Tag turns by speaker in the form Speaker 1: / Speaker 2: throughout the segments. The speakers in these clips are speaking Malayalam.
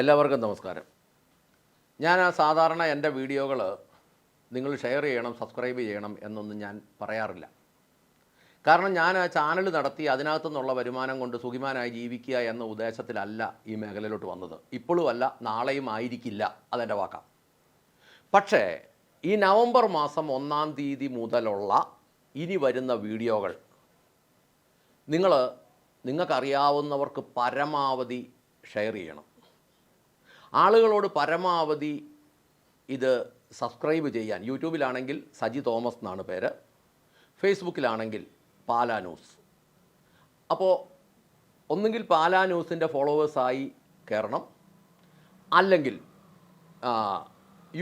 Speaker 1: എല്ലാവർക്കും നമസ്കാരം. ഞാൻ ആ സാധാരണ എന്റെ വീഡിയോകൾ നിങ്ങൾ ഷെയർ ചെയ്യണം സബ്സ്ക്രൈബ് ചെയ്യണം എന്നൊന്നും ഞാൻ പറയാറില്ല. കാരണം ഞാൻ ആ ചാനൽ നടത്തി അതിനകത്തു നിന്നുള്ള വരുമാനം കൊണ്ട് സുഖിമാനായി ജീവിക്കുക എന്ന ഉദ്ദേശത്തിലല്ല ഈ മേഖലയിലോട്ട് വന്നത്. ഇപ്പോഴും അല്ല നാളെയും ആയിരിക്കില്ല അതെന്റെ വാക്കാം. പക്ഷേ ഈ നവംബർ മാസം ഒന്നാം തീയതി മുതലുള്ള ഇനി വരുന്ന വീഡിയോകൾ നിങ്ങൾ നിങ്ങൾക്കറിയാവുന്നവർക്ക് പരമാവധി ഷെയർ ചെയ്യണം. ആളുകളോട് പരമാവധി ഇത് സബ്സ്ക്രൈബ് ചെയ്യാൻ യൂട്യൂബിലാണെങ്കിൽ സജി തോമസ് എന്നാണ് പേര് ഫേസ്ബുക്കിലാണെങ്കിൽ പാലാ ന്യൂസ്. അപ്പോൾ ഒന്നുകിൽ പാലാ ന്യൂസിന്റെ ഫോളോവേഴ്സായി കയറണം അല്ലെങ്കിൽ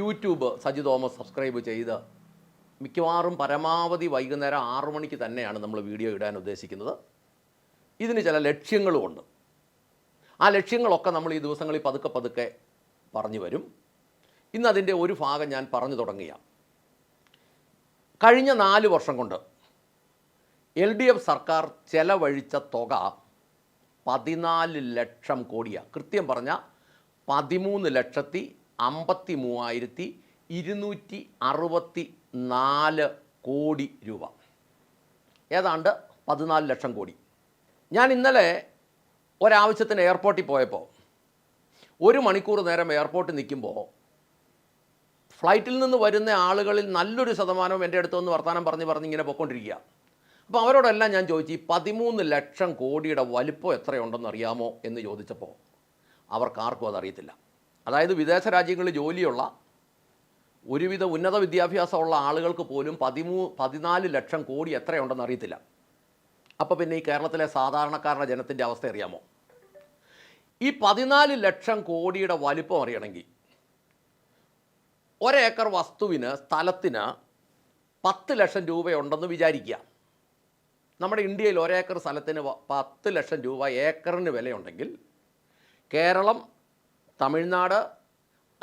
Speaker 1: യൂട്യൂബ് സജി തോമസ് സബ്സ്ക്രൈബ് ചെയ്ത് മിക്കവാറും പരമാവധി വൈകുന്നേരം ആറു മണിക്ക് തന്നെയാണ് നമ്മൾ വീഡിയോ ഇടാൻ ഉദ്ദേശിക്കുന്നത്. ഇതിന് ചില ലക്ഷ്യങ്ങളുമുണ്ട്. ആ ലക്ഷ്യങ്ങളൊക്കെ നമ്മൾ ഈ ദിവസങ്ങളിൽ പതുക്കെ പതുക്കെ പറഞ്ഞു വരും. ഇന്ന് അതിന്റെ ഒരു ഭാഗം ഞാൻ പറഞ്ഞു തുടങ്ങിയ. കഴിഞ്ഞ നാല് വർഷം കൊണ്ട് എൽ ഡി എഫ് സർക്കാർ ചെലവഴിച്ച തുക പതിനാല് ലക്ഷം കോടിയാണ് കൃത്യം പറഞ്ഞാൽ പതിമൂന്ന് ലക്ഷത്തി അമ്പത്തി മൂവായിരത്തി ഇരുന്നൂറ്റി അറുപത്തി നാല് കോടി രൂപ. ഏതാണ്ട് പതിനാല് ലക്ഷം കോടി. ഞാൻ ഇന്നലെ ഒരാവശ്യത്തിന് എയർപോർട്ടിൽ പോയപ്പോൾ ഒരു മണിക്കൂർ നേരം എയർപോർട്ടിൽ നിൽക്കുമ്പോൾ ഫ്ലൈറ്റിൽ നിന്ന് വരുന്ന ആളുകളിൽ നല്ലൊരു ശതമാനവും എന്റെ അടുത്ത് വന്ന് വർത്തമാനം പറഞ്ഞ് പറഞ്ഞ് ഇങ്ങനെ പൊയ്ക്കൊണ്ടിരിക്കുക അപ്പോൾ അവരോടെല്ലാം ഞാൻ ചോദിച്ചു ഈ പതിമൂന്ന് ലക്ഷം കോടിയുടെ വലിപ്പം എത്രയുണ്ടെന്ന് അറിയാമോ? എന്ന് ചോദിച്ചപ്പോൾ അവർക്കാർക്കും അതറിയത്തില്ല. അതായത് വിദേശ രാജ്യങ്ങളിൽ ജോലിയുള്ള ഒരുവിധ ഉന്നത വിദ്യാഭ്യാസമുള്ള ആളുകൾക്ക് പോലും പതിമൂ പതിനാല് ലക്ഷം കോടി എത്രയുണ്ടെന്ന് അറിയത്തില്ല. അപ്പോൾ പിന്നെ ഈ കേരളത്തിലെ സാധാരണക്കാരുടെ ജനത്തിന്റെ അവസ്ഥ അറിയാമോ? ഈ പതിനാല് ലക്ഷം കോടിയുടെ വലിപ്പം അറിയണമെങ്കിൽ ഒരേക്കർ വസ്തുവിന് സ്ഥലത്തിന് പത്ത് ലക്ഷം രൂപയുണ്ടെന്ന് വിചാരിക്കുക. നമ്മുടെ ഇന്ത്യയിൽ ഒരേക്കർ സ്ഥലത്തിന് പത്ത് ലക്ഷം രൂപ ഏക്കറിന് വിലയുണ്ടെങ്കിൽ കേരളം തമിഴ്നാട്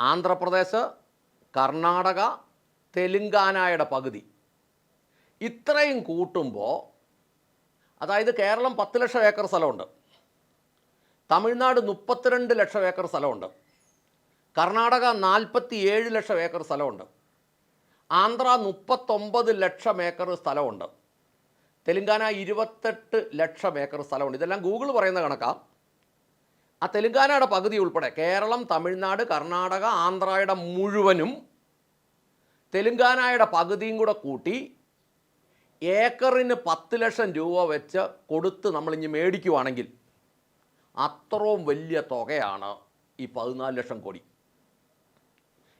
Speaker 1: ആന്ധ്രാപ്രദേശ് കർണാടക തെലുങ്കാനയുടെ പകുതി ഇത്രയും കൂട്ടുമ്പോൾ അതായത് കേരളം പത്ത് ലക്ഷം ഏക്കർ സ്ഥലമുണ്ട്. തമിഴ്നാട് മുപ്പത്തിരണ്ട് ലക്ഷം ഏക്കർ സ്ഥലമുണ്ട്. കർണാടക നാൽപ്പത്തി ഏഴ് ലക്ഷം ഏക്കർ സ്ഥലമുണ്ട്. ആന്ധ്ര മുപ്പത്തൊമ്പത് ലക്ഷം ഏക്കർ സ്ഥലമുണ്ട്. തെലുങ്കാന ഇരുപത്തെട്ട് ലക്ഷം ഏക്കർ സ്ഥലമുണ്ട്. ഇതെല്ലാം ഗൂഗിൾ പറയുന്ന കണക്കാ. ആ തെലുങ്കാനയുടെ പകുതി ഉൾപ്പെടെ കേരളം തമിഴ്നാട് കർണാടക ആന്ധ്രയുടെ മുഴുവനും തെലുങ്കാനയുടെ പകുതിയും കൂടെ കൂട്ടി ഏക്കറിന് പത്ത് ലക്ഷം രൂപ വെച്ച് കൊടുത്ത് നമ്മളിഞ്ഞ് മേടിക്കുവാണെങ്കിൽ അത്രയും വലിയ തുകയാണ് ഈ പതിനാല് ലക്ഷം കോടി.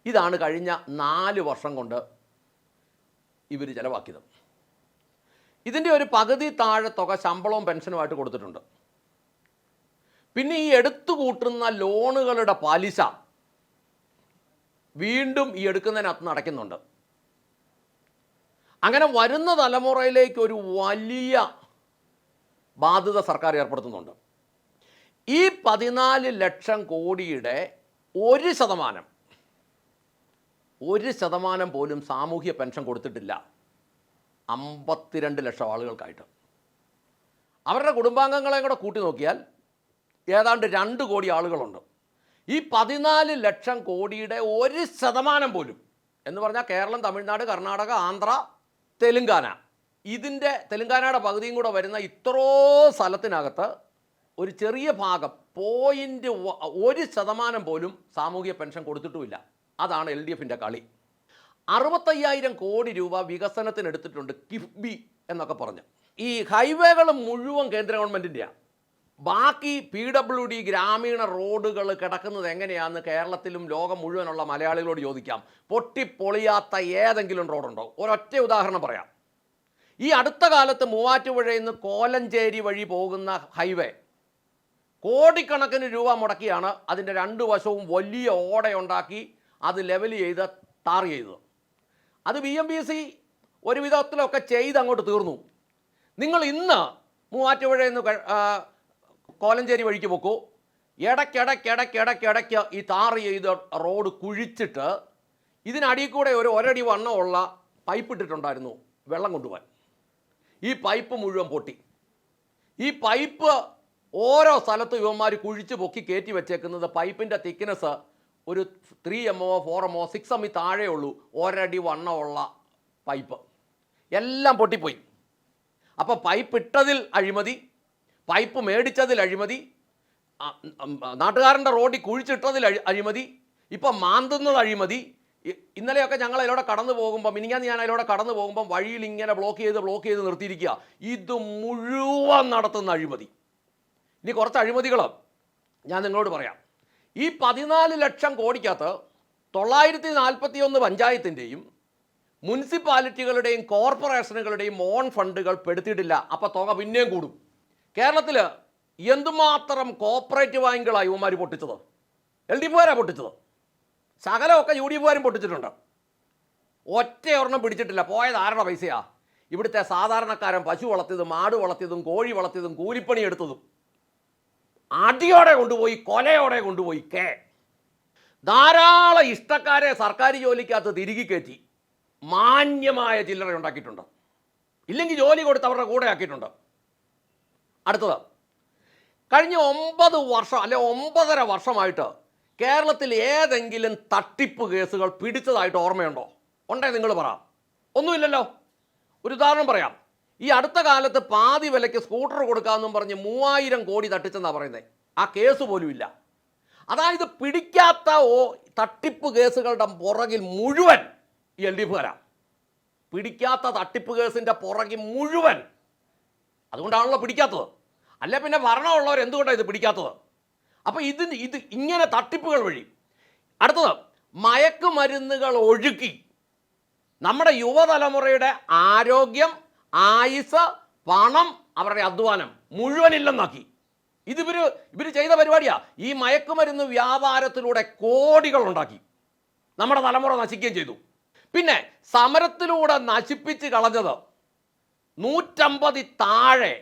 Speaker 1: ഇതാണ് കഴിഞ്ഞ നാല് വർഷം കൊണ്ട് ഇവർ ചിലവാക്കിയത്. ഇതിന്റെ ഒരു പകുതി താഴെ തുക ശമ്പളവും പെൻഷനുമായിട്ട് കൊടുത്തിട്ടുണ്ട്. പിന്നെ ഈ എടുത്തു കൂട്ടുന്ന ലോണുകളുടെ പലിശ വീണ്ടും ഈ എടുക്കുന്നതിനകത്ത് നടക്കുന്നുണ്ട്. അങ്ങനെ വരുന്ന തലമുറയിലേക്ക് ഒരു വലിയ ബാധ്യത സർക്കാർ ഏർപ്പെടുത്തുന്നുണ്ട്. ഈ പതിനാല് ലക്ഷം കോടിയുടെ ഒരു ശതമാനം ഒരു ശതമാനം പോലും സാമൂഹ്യ പെൻഷൻ കൊടുത്തിട്ടില്ല. അമ്പത്തിരണ്ട് ലക്ഷം ആളുകൾക്കായിട്ട്. അവരുടെ കുടുംബാംഗങ്ങളെയും കൂടെ കൂട്ടി നോക്കിയാൽ ഏതാണ്ട് രണ്ട് കോടി ആളുകളുണ്ട്. ഈ പതിനാല് ലക്ഷം കോടിയുടെ ഒരു ശതമാനം പോലും എന്ന് പറഞ്ഞാൽ കേരളം തമിഴ്നാട് കർണാടക ആന്ധ്ര തെലുങ്കാന. ഇതിന്റെ തെലുങ്കാനയുടെ പകുതിയും കൂടെ വരുന്ന ഇത്രോ സ്ഥലത്തിനകത്ത് ഒരു ചെറിയ ഭാഗം പോയിന്റ് ഒരു ശതമാനം പോലും സാമൂഹിക പെൻഷൻ കൊടുത്തിട്ടുമില്ല. അതാണ് എൽ ഡി എഫിന്റെ കളി. അറുപത്തയ്യായിരം കോടി രൂപ വികസനത്തിന് എടുത്തിട്ടുണ്ട് കിഫ്ബി എന്നൊക്കെ പറഞ്ഞ്. ഈ ഹൈവേകൾ മുഴുവൻ കേന്ദ്ര ഗവൺമെന്റിന്റെയാണ് ബാക്കി പി ഡബ്ല്യു ഡി ഗ്രാമീണ റോഡുകൾ കിടക്കുന്നത് എങ്ങനെയാണെന്ന് കേരളത്തിലും ലോകം മുഴുവനുള്ള മലയാളികളോട് ചോദിക്കാം. പൊട്ടിപ്പൊളിയാത്ത ഏതെങ്കിലും റോഡുണ്ടോ? ഒരൊറ്റ ഉദാഹരണം പറയാം. ഈ അടുത്ത കാലത്ത് മൂവാറ്റുപുഴയിൽ നിന്ന് കോലഞ്ചേരി വഴി പോകുന്ന ഹൈവേ കോടിക്കണക്കിന് രൂപ മുടക്കിയാണ് അതിന്റെ രണ്ട് വശവും വലിയ ഓടയുണ്ടാക്കി അത് ലെവൽ ചെയ്ത് ടാർ ചെയ്തത്. അത് ബി എം ബി സി ഒരു വിധത്തിലൊക്കെ ചെയ്ത് അങ്ങോട്ട് തീർന്നു. നിങ്ങൾ ഇന്ന് മൂവാറ്റുപുഴയിൽ നിന്ന് കോലഞ്ചേരി വഴിക്ക് പോക്കൂ. ഇടയ്ക്കിടയ്ക്കിടയ്ക്കിടയ്ക്കിടയ്ക്ക് ഈ താർ ചെയ്ത് റോഡ് കുഴിച്ചിട്ട് ഇതിനടിയിൽ കൂടെ ഒരു ഒരടി വണ്ണമുള്ള പൈപ്പ് ഇട്ടിട്ടുണ്ടായിരുന്നു വെള്ളം കൊണ്ടുപോകാൻ. ഈ പൈപ്പ് മുഴുവൻ പൊട്ടി. ഈ പൈപ്പ് ഓരോ സ്ഥലത്തും ഇവന്മാർ കുഴിച്ച് പൊക്കി കയറ്റി വെച്ചേക്കുന്നത് പൈപ്പിന്റെ തിക്നെസ് ഒരു three M O four M O six M താഴെ ഉള്ളൂ ഒരടി വണ്ണമുള്ള പൈപ്പ്. എല്ലാം പൊട്ടിപ്പോയി. അപ്പോൾ പൈപ്പ് ഇട്ടതിൽ അഴിമതി പൈപ്പ് മേടിച്ചതിൽ അഴിമതി നാട്ടുകാരന്റെ റോഡിൽ കുഴിച്ചിട്ടതിൽ അഴി അഴിമതി ഇപ്പം മാന്തുന്നത് അഴിമതി ഇന്നലെയൊക്കെ ഞങ്ങൾ അതിലൂടെ കടന്നു പോകുമ്പോൾ മിനിഞ്ഞാന്ന് ഞാൻ അതിലൂടെ കടന്നു പോകുമ്പോൾ വഴിയിൽ ഇങ്ങനെ ബ്ലോക്ക് ചെയ്ത് ബ്ലോക്ക് ചെയ്ത് നിർത്തിയിരിക്കുക. ഇത് മുഴുവൻ നടത്തുന്ന അഴിമതി. ഇനി കുറച്ച് അഴിമതികൾ ഞാൻ നിങ്ങളോട് പറയാം. ഈ പതിനാല് ലക്ഷം കോടിക്കകത്ത് തൊള്ളായിരത്തി നാൽപ്പത്തി ഒന്ന് പഞ്ചായത്തിന്റെയും മുനിസിപ്പാലിറ്റികളുടെയും കോർപ്പറേഷനുകളുടെയും ഓൺ ഫണ്ടുകൾ പെടുത്തിയിട്ടില്ല. അപ്പോൾ തുക പിന്നെയും കൂടും. കേരളത്തിൽ എന്തുമാത്രം കോപ്പറേറ്റീവ് ബാങ്കുകളാണ് ഇവന്മാർ പൊട്ടിച്ചത്? എൽ ഡി എഫുകാരാണ് പൊട്ടിച്ചത്. സകലമൊക്കെ യു ഡി എഫുകാരും പൊട്ടിച്ചിട്ടുണ്ട്. ഒറ്റ ഒരെണ്ണം പിടിച്ചിട്ടില്ല. പോയത് ആരുടെ പൈസയാ? ഇവിടുത്തെ സാധാരണക്കാരൻ പശു വളർത്തിയതും മാട് വളർത്തിയതും കോഴി വളർത്തിയതും കൂലിപ്പണി എടുത്തതും. അടിയോടെ കൊണ്ടുപോയി കൊലയോടെ കൊണ്ടുപോയി കേ. ധാരാളം ഇഷ്ടക്കാരെ സർക്കാർ ജോലിക്കകത്ത് തിരികെ കയറ്റി മാന്യമായ ചില്ലറ ഉണ്ടാക്കിയിട്ടുണ്ട് ഇല്ലെങ്കിൽ ജോലി കൊടുത്ത് അവരുടെ കൂടെ ആക്കിയിട്ടുണ്ട്. അടുത്തത്. കഴിഞ്ഞ ഒമ്പത് വർഷം അല്ലെ ഒമ്പതര വർഷമായിട്ട് കേരളത്തിൽ ഏതെങ്കിലും തട്ടിപ്പ് കേസുകൾ പിടിച്ചതായിട്ട് ഓർമ്മയുണ്ടോ? ഉണ്ടേ നിങ്ങൾ പറ. ഒന്നുമില്ലല്ലോ. ഒരു ഉദാഹരണം പറയാം. ഈ അടുത്ത കാലത്ത് പാതി വിലയ്ക്ക് സ്കൂട്ടർ കൊടുക്കാമെന്നും പറഞ്ഞ് മൂവായിരം കോടി തട്ടിച്ചെന്നാണ് പറയുന്നത് ആ കേസ് പോലും ഇല്ല. അതായത് പിടിക്കാത്ത ഓ തട്ടിപ്പ് കേസുകളുടെ പുറകിൽ മുഴുവൻ എൽ ഡി എഫുകാരാണ് പിടിക്കാത്ത തട്ടിപ്പ് കേസിന്റെ പുറകിൽ മുഴുവൻ അതുകൊണ്ടാണല്ലോ പിടിക്കാത്തത്. അല്ലെ പിന്നെ ഭരണമുള്ളവർ എന്തുകൊണ്ടാണ് ഇത് പിടിക്കാത്തത്? അപ്പോൾ ഇതിന് ഇത് ഇങ്ങനെ തട്ടിപ്പുകൾ വഴി. അടുത്തത് മയക്കുമരുന്നുകൾ ഒഴുക്കി. നമ്മുടെ യുവതലമുറയുടെ ആരോഗ്യം ആയുസ് പണം അവരുടെ അധ്വാനം മുഴുവനില്ലെന്നാക്കി ഇതിവർ ഇവർ ചെയ്ത പരിപാടിയാ. ഈ മയക്കുമരുന്ന് വ്യാപാരത്തിലൂടെ കോടികൾ ഉണ്ടാക്കി. നമ്മുടെ തലമുറ നശിക്കുകയും ചെയ്തു. പിന്നെ സമരത്തിലൂടെ നശിപ്പിച്ച് കളഞ്ഞത് നൂറ്റമ്പതി താഴെ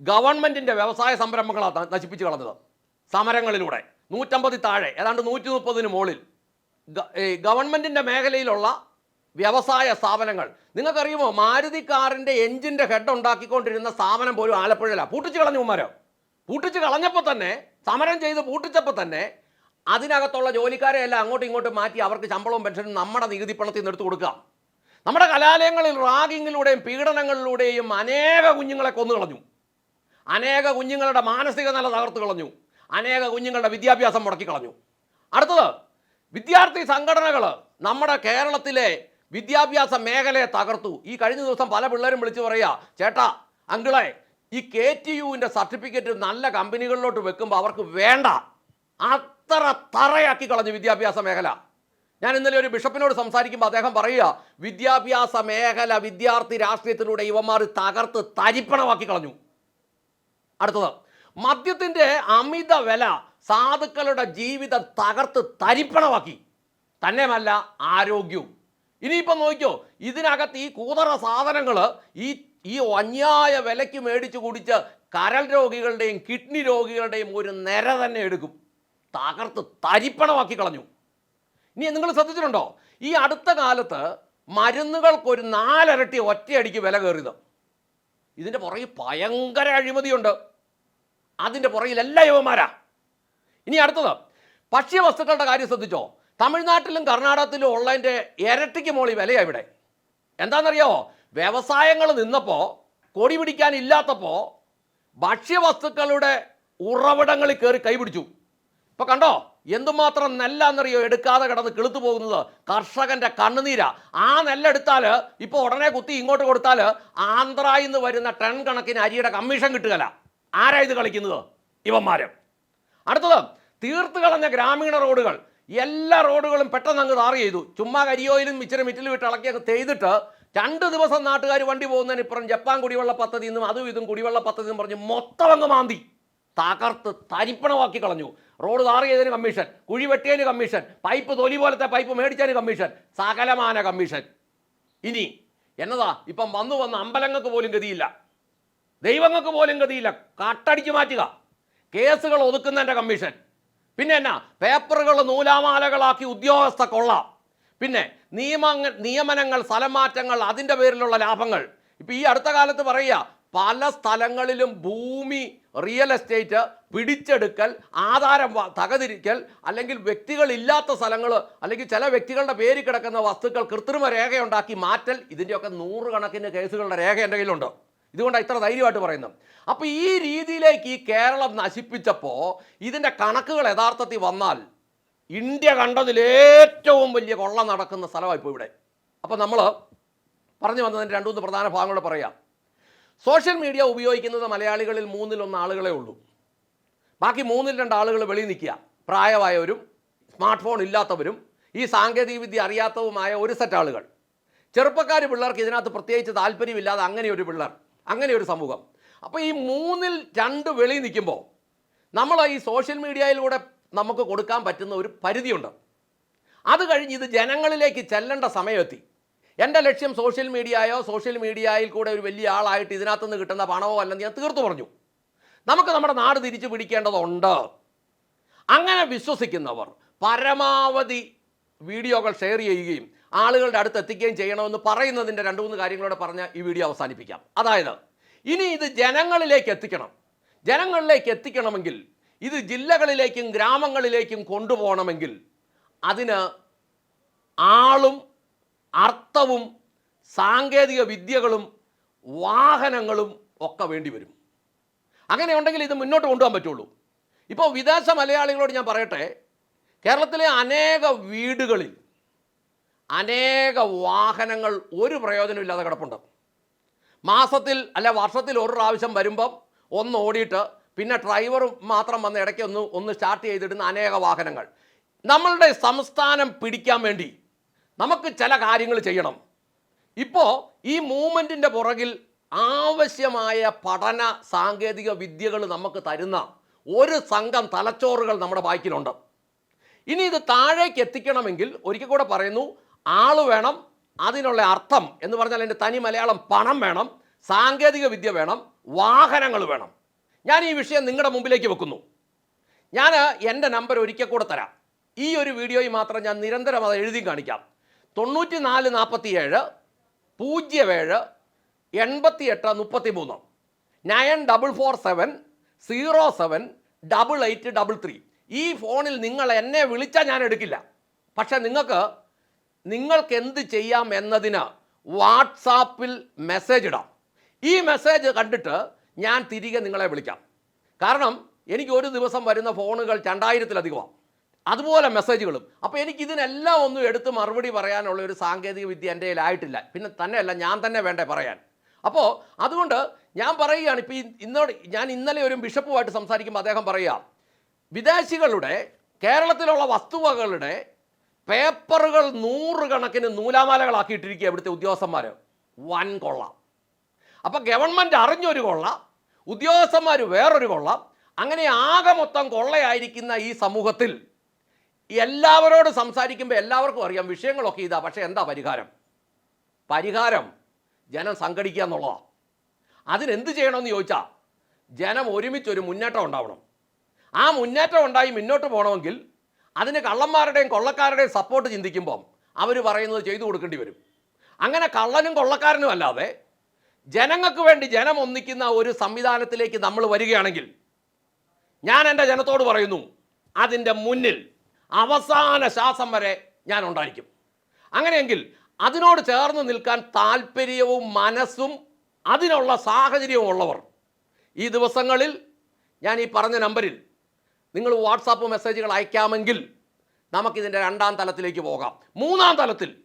Speaker 1: ഗവൺമെന്റിന്റെ വ്യവസായ സംരംഭങ്ങളാണ് നശിപ്പിച്ച് കളഞ്ഞത് സമരങ്ങളിലൂടെ. നൂറ്റമ്പതി താഴെ ഏതാണ്ട് നൂറ്റി മുപ്പതിന് മുകളിൽ ഗവൺമെന്റിന്റെ മേഖലയിലുള്ള വ്യവസായ സ്ഥാപനങ്ങൾ. നിങ്ങൾക്കറിയുമോ മാരുതി കാറിന്റെ എഞ്ചിന്റെ ഹെഡ് ഉണ്ടാക്കിക്കൊണ്ടിരുന്ന സ്ഥാപനം പോലും ആലപ്പുഴയിലാണ് പൂട്ടിച്ച് കളഞ്ഞു ഉമ്മാരോ പൂട്ടിച്ച് കളഞ്ഞപ്പോൾ തന്നെ സമരം ചെയ്ത് പൂട്ടിച്ചപ്പോൾ തന്നെ അതിനകത്തുള്ള ജോലിക്കാരെ എല്ലാം അങ്ങോട്ടും ഇങ്ങോട്ടും മാറ്റി അവർക്ക് ശമ്പളവും പെൻഷനും നമ്മുടെ നികുതി പണത്തിൽ നിന്ന് എടുത്തു കൊടുക്കാം. നമ്മുടെ കലാലയങ്ങളിൽ റാഗിങ്ങിലൂടെയും പീഡനങ്ങളിലൂടെയും അനേക കുഞ്ഞുങ്ങളെ കൊന്നു കളഞ്ഞു. അനേക കുഞ്ഞുങ്ങളുടെ മാനസിക നില തകർത്ത് കളഞ്ഞു. അനേക കുഞ്ഞുങ്ങളുടെ വിദ്യാഭ്യാസം മുടക്കി കളഞ്ഞു. അടുത്തത് വിദ്യാർത്ഥി സംഘടനകൾ നമ്മുടെ കേരളത്തിലെ വിദ്യാഭ്യാസ മേഖലയെ തകർത്തു. ഈ കഴിഞ്ഞ ദിവസം പല പിള്ളേരും വിളിച്ചു പറയുക ചേട്ടാ അങ്കിളെ ഈ കെ ടി യുവിന്റെ സർട്ടിഫിക്കറ്റ് നല്ല കമ്പനികളിലോട്ട് വെക്കുമ്പോൾ അവർക്ക് വേണ്ട. അത്ര തറയാക്കി കളഞ്ഞു വിദ്യാഭ്യാസ മേഖല. ഞാൻ ഇന്നലെ ഒരു ബിഷപ്പിനോട് സംസാരിക്കുമ്പോൾ അദ്ദേഹം പറയുക വിദ്യാഭ്യാസ മേഖല വിദ്യാർത്ഥി രാഷ്ട്രീയത്തിലൂടെ യുവമാർ തകർത്ത് തരിപ്പണമാക്കി കളഞ്ഞു. അടുത്തത് മദ്യത്തിന്റെ അമിത വില സാധുക്കളുടെ ജീവിതം തകർത്ത് തരിപ്പണമാക്കി. തന്നെയുമല്ല ആരോഗ്യവും. ഇനിയിപ്പം നോക്കിയോ ഇതിനകത്ത് ഈ കൂതറ സാധനങ്ങൾ ഈ ഈ അന്യായ വിലയ്ക്ക് മേടിച്ച് കുടിച്ച് കരൾ രോഗികളുടെയും കിഡ്നി രോഗികളുടെയും ഒരു നിര തന്നെ എടുക്കും. തകർത്ത് തരിപ്പണമാക്കി കളഞ്ഞു. ഇനി നിങ്ങൾ ശ്രദ്ധിച്ചിട്ടുണ്ടോ? ഈ അടുത്ത കാലത്ത് മരുന്നുകൾക്കൊരു നാലരട്ടി ഒറ്റയടിക്ക് വില കയറിയത്. ഇതിന്റെ പുറകിൽ ഭയങ്കര അഴിമതിയുണ്ട്. അതിന്റെ പുറകിൽ എല്ലാ യുവമാരാ ഇനി അടുത്തത് ഭക്ഷ്യവസ്തുക്കളുടെ കാര്യം ശ്രദ്ധിച്ചോ? തമിഴ്നാട്ടിലും കർണാടകത്തിലും ഉള്ളതിന്റെ ഇരട്ടിക്ക് മോളി വിലയാണ് ഇവിടെ. എന്താണെന്നറിയാമോ വ്യവസായങ്ങൾ നിന്നപ്പോൾ കൊടി പിടിക്കാനില്ലാത്തപ്പോൾ ഭക്ഷ്യവസ്തുക്കളുടെ ഉറവിടങ്ങളിൽ കയറി കൈപിടിച്ചു. ഇപ്പോൾ കണ്ടോ? എന്തുമാത്രം നെല്ലാന്നറിയോ എടുക്കാതെ കിടന്ന് കിളുത്തു പോകുന്നത്? കർഷകന്റെ കണ്ണുനീരാ. ആ നെല്ലെടുത്താൽ ഇപ്പോൾ ഉടനെ കുത്തി ഇങ്ങോട്ട് കൊടുത്താൽ ആന്ധ്രയിൽ നിന്ന് വരുന്ന ടൺ കണക്കിന് അരിയുടെ കമ്മീഷൻ കിട്ടുകയില്ല. ആരാ ഇത് കളിക്കുന്നത്? ഇവന്മാര്. അടുത്തത് തീർത്ത് കളഞ്ഞ ഗ്രാമീണ റോഡുകൾ. എല്ലാ റോഡുകളും പെട്ടെന്ന് അങ്ങ് താറ് ചെയ്തു. ചുമ്മാ കരിയോയിലും ഇച്ചിരി മിറ്റിലും ഇട്ട് ഇളക്കി അങ്ങ് ചെയ്തിട്ട് രണ്ട് ദിവസം നാട്ടുകാർ വണ്ടി പോകുന്നതിന് ഇപ്പുറം ജപ്പാൻ കുടിവെള്ള പദ്ധതി എന്നും അതും ഇതും കുടിവെള്ള പദ്ധതി എന്നും പറഞ്ഞ് മൊത്തം അങ്ങ് മാന്തി. തകർത്ത് തരിപ്പണമാക്കി കളഞ്ഞു. റോഡ് താറിയതിന് കമ്മീഷൻ കുഴി വെട്ടിയതിന് കമ്മീഷൻ പൈപ്പ് തൊലി പോലത്തെ പൈപ്പ് മേടിച്ചതിന് കമ്മീഷൻ സകലമാന കമ്മീഷൻ. ഇനി എന്നതാ? ഇപ്പം വന്നു വന്ന അമ്പലങ്ങൾക്ക് പോലും ഗതിയില്ല. ദൈവങ്ങൾക്ക് പോലും ഗതിയില്ല. കട്ടടിച്ചു മാറ്റുക. കേസുകൾ ഒതുക്കുന്നതിന്റെ കമ്മീഷൻ. പിന്നെ എന്നാ? പേപ്പറുകൾ നൂലാമാലകളാക്കി ഉദ്യോഗസ്ഥ കൊള്ളാം. പിന്നെ നിയമങ്ങൾ നിയമനങ്ങൾ സ്ഥലമാറ്റങ്ങൾ അതിന്റെ പേരിലുള്ള ലാഭങ്ങൾ. ഇപ്പം ഈ അടുത്ത കാലത്ത് പറയുക പല സ്ഥലങ്ങളിലും ഭൂമി റിയൽ എസ്റ്റേറ്റ് പിടിച്ചെടുക്കൽ ആധാരം തകതിരിക്കൽ അല്ലെങ്കിൽ വ്യക്തികളില്ലാത്ത സ്ഥലങ്ങൾ അല്ലെങ്കിൽ ചില വ്യക്തികളുടെ പേര് കിടക്കുന്ന വസ്തുക്കൾ കൃത്രിമ രേഖയുണ്ടാക്കി മാറ്റൽ ഇതിന്റെയൊക്കെ നൂറുകണക്കിന് കേസുകളുടെ രേഖ എന്റെ കയ്യിലുണ്ട്. ഇതുകൊണ്ടാണ് ഇത്ര ധൈര്യമായിട്ട് പറയുന്നത്. അപ്പോൾ ഈ രീതിയിലേക്ക് ഈ കേരളം നശിപ്പിച്ചപ്പോൾ ഇതിന്റെ കണക്കുകൾ യഥാർത്ഥത്തിൽ വന്നാൽ ഇന്ത്യ കണ്ടതിൽ ഏറ്റവും വലിയ കൊള്ള നടക്കുന്ന സ്ഥലമാണ് ഇപ്പോൾ ഇവിടെ. അപ്പോൾ നമ്മൾ പറഞ്ഞു വന്നതിന്റെ രണ്ടു മൂന്ന് പ്രധാന ഭാഗങ്ങൾ പറയാം. സോഷ്യൽ മീഡിയ ഉപയോഗിക്കുന്നത് മലയാളികളിൽ മൂന്നിലൊന്ന് ആളുകളെ ഉള്ളൂ. ബാക്കി മൂന്നിൽ രണ്ട് ആളുകൾ വെളിയിൽ നിൽക്കുക. പ്രായമായവരും സ്മാർട്ട് ഫോൺ ഇല്ലാത്തവരും ഈ സാങ്കേതികവിദ്യ അറിയാത്തവുമായ ഒരു സെറ്റ് ആളുകൾ. ചെറുപ്പക്കാർ പിള്ളേർക്ക് ഇതിനകത്ത് പ്രത്യേകിച്ച് താല്പര്യമില്ലാതെ അങ്ങനെ ഒരു പിള്ളേർ അങ്ങനെ ഒരു സമൂഹം. അപ്പോൾ ഈ മൂന്നിൽ രണ്ട് വെളി നിൽക്കുമ്പോൾ നമ്മൾ ഈ സോഷ്യൽ മീഡിയയിലൂടെ നമുക്ക് കൊടുക്കാൻ പറ്റുന്ന ഒരു പരിധിയുണ്ട്. അത് കഴിഞ്ഞ് ഇത് ജനങ്ങളിലേക്ക് ചെല്ലേണ്ട സമയമെത്തി. എന്റെ ലക്ഷ്യം സോഷ്യൽ മീഡിയയോ സോഷ്യൽ മീഡിയയിൽ കൂടെ ഒരു വലിയ ആളായിട്ട് ഇതിനകത്തുനിന്ന് കിട്ടുന്ന പണമോ അല്ലെന്ന് ഞാൻ തീർത്തു പറഞ്ഞു. നമുക്ക് നമ്മുടെ നാട് തിരിച്ചു പിടിക്കേണ്ടതുണ്ട്. അങ്ങനെ വിശ്വസിക്കുന്നവർ പരമാവധി വീഡിയോകൾ ഷെയർ ചെയ്യുകയും ആളുകളുടെ അടുത്ത് എത്തിക്കുകയും ചെയ്യണമെന്ന് പറയുന്നതിന്റെ രണ്ട് മൂന്ന് കാര്യങ്ങളോട് പറഞ്ഞ് ഈ വീഡിയോ അവസാനിപ്പിക്കാം. അതായത് ഇനി ഇത് ജനങ്ങളിലേക്ക് എത്തിക്കണം. ജനങ്ങളിലേക്ക് എത്തിക്കണമെങ്കിൽ ഇത് ജില്ലകളിലേക്കും ഗ്രാമങ്ങളിലേക്കും കൊണ്ടുപോകണമെങ്കിൽ അതിന് ആളും അർത്ഥവും സാങ്കേതിക വിദ്യകളും വാഹനങ്ങളും ഒക്കെ വേണ്ടി വരും. അങ്ങനെ ഉണ്ടെങ്കിൽ ഇത് മുന്നോട്ട് കൊണ്ടുപോകാൻ പറ്റുള്ളൂ. ഇപ്പോൾ വിദേശ മലയാളികളോട് ഞാൻ പറയട്ടെ കേരളത്തിലെ അനേക വീടുകളിൽ അനേക വാഹനങ്ങൾ ഒരു പ്രയോജനമില്ലാതെ കിടപ്പുണ്ട്. മാസത്തിൽ അല്ല വർഷത്തിൽ ഒരു പ്രാവശ്യം വരുമ്പം ഒന്ന് ഓടിയിട്ട് പിന്നെ ഡ്രൈവർ മാത്രം വന്ന് ഇടയ്ക്ക് ഒന്ന് ഒന്ന് സ്റ്റാർട്ട് ചെയ്തിടുന്ന അനേക വാഹനങ്ങൾ. നമ്മളുടെ സംസ്ഥാനം പിടിക്കാൻ വേണ്ടി നമുക്ക് ചില കാര്യങ്ങൾ ചെയ്യണം. ഇപ്പോൾ ഈ മൂവ്മെന്റിന്റെ പുറകിൽ ആവശ്യമായ പഠന സാങ്കേതിക വിദ്യകൾ നമുക്ക് തരുന്ന ഒരു സംഘം തലച്ചോറുകൾ നമ്മുടെ ബാക്കിലുണ്ട്. ഇനി ഇത് താഴേക്ക് എത്തിക്കണമെങ്കിൽ ഒരിക്കൽ കൂടെ പറയുന്നു ആൾ വേണം അതിനുള്ള അർത്ഥം എന്ന് പറഞ്ഞാൽ എന്റെ തനി മലയാളം പണം വേണം സാങ്കേതിക വിദ്യ വേണം വാഹനങ്ങൾ വേണം. ഞാൻ ഈ വിഷയം നിങ്ങളുടെ മുമ്പിലേക്ക് വെക്കുന്നു. ഞാൻ എന്റെ നമ്പർ ഒരിക്കൽ കൂടെ തരാം. ഈ ഒരു വീഡിയോയിൽ മാത്രം ഞാൻ നിരന്തരം അത് എഴുതി കാണിക്കാം. തൊണ്ണൂറ്റി നാല് നാൽപ്പത്തി ഏഴ് പൂജ്യം ഏഴ് എൺപത്തി എട്ട് മുപ്പത്തി മൂന്ന് nine double four seven zero seven double eight double three. ഈ ഫോണിൽ നിങ്ങൾ എന്നെ വിളിച്ചാൽ ഞാൻ എടുക്കില്ല. പക്ഷേ നിങ്ങൾക്ക് നിങ്ങൾക്ക് എന്ത് ചെയ്യാം എന്നതിന് വാട്സാപ്പിൽ മെസ്സേജ് ഇടാം. ഈ മെസ്സേജ് കണ്ടിട്ട് ഞാൻ തിരികെ നിങ്ങളെ വിളിക്കാം. കാരണം എനിക്ക് ഒരു ദിവസം വരുന്ന ഫോണുകൾ രണ്ടായിരത്തിലധികമാണ് അതുപോലെ മെസ്സേജുകളും അപ്പോൾ എനിക്ക് ഇതിനെല്ലാം ഒന്നും എടുത്ത് മറുപടി പറയാനുള്ള ഒരു സാങ്കേതിക വിദ്യ എന്റെ കയ്യിലായിട്ടില്ല പിന്നെ തന്നെയല്ല ഞാൻ തന്നെ വേണ്ടേ പറയാൻ. അപ്പോൾ അതുകൊണ്ട് ഞാൻ പറയുകയാണ് ഇപ്പോൾ ഇന്നോട് ഞാൻ ഇന്നലെ ഒരു ബിഷപ്പുമായിട്ട് സംസാരിക്കുമ്പോൾ അദ്ദേഹം പറയുക വിദേശികളുടെ കേരളത്തിലുള്ള വസ്തുവകകളുടെ പേപ്പറുകൾ നൂറുകണക്കിന് നൂലാമാലകളാക്കിയിട്ടിരിക്കുക ഇവിടുത്തെ ഉദ്യോഗസ്ഥന്മാർ വൻ കൊള്ളാം. അപ്പം ഗവൺമെന്റ് അറിഞ്ഞൊരു കൊള്ള ഉദ്യോഗസ്ഥന്മാർ വേറൊരു കൊള്ള. അങ്ങനെ ആകെ മൊത്തം കൊള്ളയായിരിക്കുന്ന ഈ സമൂഹത്തിൽ എല്ലാവരോട് സംസാരിക്കുമ്പോൾ എല്ലാവർക്കും അറിയാം വിഷയങ്ങളൊക്കെ ഇതാ പക്ഷേ എന്താ പരിഹാരം? പരിഹാരം ജനം സംഘടിക്കുക എന്നുള്ളതാണ് അതിനെന്ത് ചെയ്യണമെന്ന് ചോദിച്ചാൽ ജനം ഒരുമിച്ചൊരു മുന്നേറ്റം ഉണ്ടാവണം. ആ മുന്നേറ്റം ഉണ്ടായി മുന്നോട്ട് പോകണമെങ്കിൽ അതിന് കള്ളന്മാരുടെയും കൊള്ളക്കാരുടെയും സപ്പോർട്ട് ചിന്തിക്കുമ്പം അവർ പറയുന്നത് ചെയ്തു കൊടുക്കേണ്ടി വരും. അങ്ങനെ കള്ളനും കൊള്ളക്കാരനും അല്ലാതെ ജനങ്ങൾക്ക് വേണ്ടി ജനം ഒന്നിക്കുന്ന ഒരു സംവിധാനത്തിലേക്ക് നമ്മൾ വരികയാണെങ്കിൽ ഞാൻ എന്റെ ജനത്തോട് പറയുന്നു അതിന്റെ മുന്നിൽ അവസാന ശ്വാസം വരെ ഞാൻ ഉണ്ടായിരിക്കും. അങ്ങനെയെങ്കിൽ അതിനോട് ചേർന്ന് നിൽക്കാൻ താല്പര്യവും മനസ്സും അതിനുള്ള സാഹചര്യവും ഉള്ളവർ ഈ ദിവസങ്ങളിൽ ഞാൻ ഈ പറഞ്ഞ നമ്പറിൽ നിങ്ങൾ വാട്സാപ്പ് മെസ്സേജുകൾ അയക്കാമെങ്കിൽ നമുക്കിതിന്റെ രണ്ടാം തലത്തിലേക്ക് പോകാം. മൂന്നാം തലത്തിൽ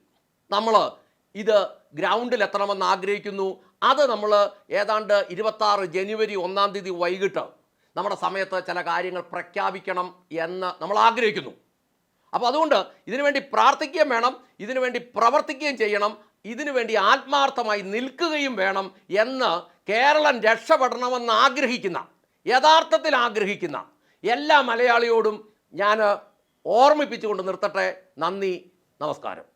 Speaker 1: നമ്മൾ ഇത് ഗ്രൗണ്ടിൽ എത്തണമെന്ന് ആഗ്രഹിക്കുന്നു. അത് നമ്മൾ ഏതാണ്ട് ഇരുപത്താറ് ജനുവരി ഒന്നാം തീയതി വൈകിട്ട് നമ്മുടെ സമയത്ത് ചില കാര്യങ്ങൾ പ്രഖ്യാപിക്കണം എന്ന് നമ്മൾ ആഗ്രഹിക്കുന്നു. അപ്പോൾ അതുകൊണ്ട് ഇതിനുവേണ്ടി പ്രാർത്ഥിക്കുകയും വേണം ഇതിനുവേണ്ടി പ്രവർത്തിക്കുകയും ചെയ്യണം ഇതിനുവേണ്ടി ആത്മാർത്ഥമായി നിൽക്കുകയും വേണം എന്ന് കേരളം രക്ഷപ്പെടണമെന്ന് ആഗ്രഹിക്കുന്ന യഥാർത്ഥത്തിൽ ആഗ്രഹിക്കുന്ന എല്ലാ മലയാളിയോടും ഞാൻ ഓർമ്മിപ്പിച്ചുകൊണ്ട് നിർത്തട്ടെ. നന്ദി നമസ്കാരം.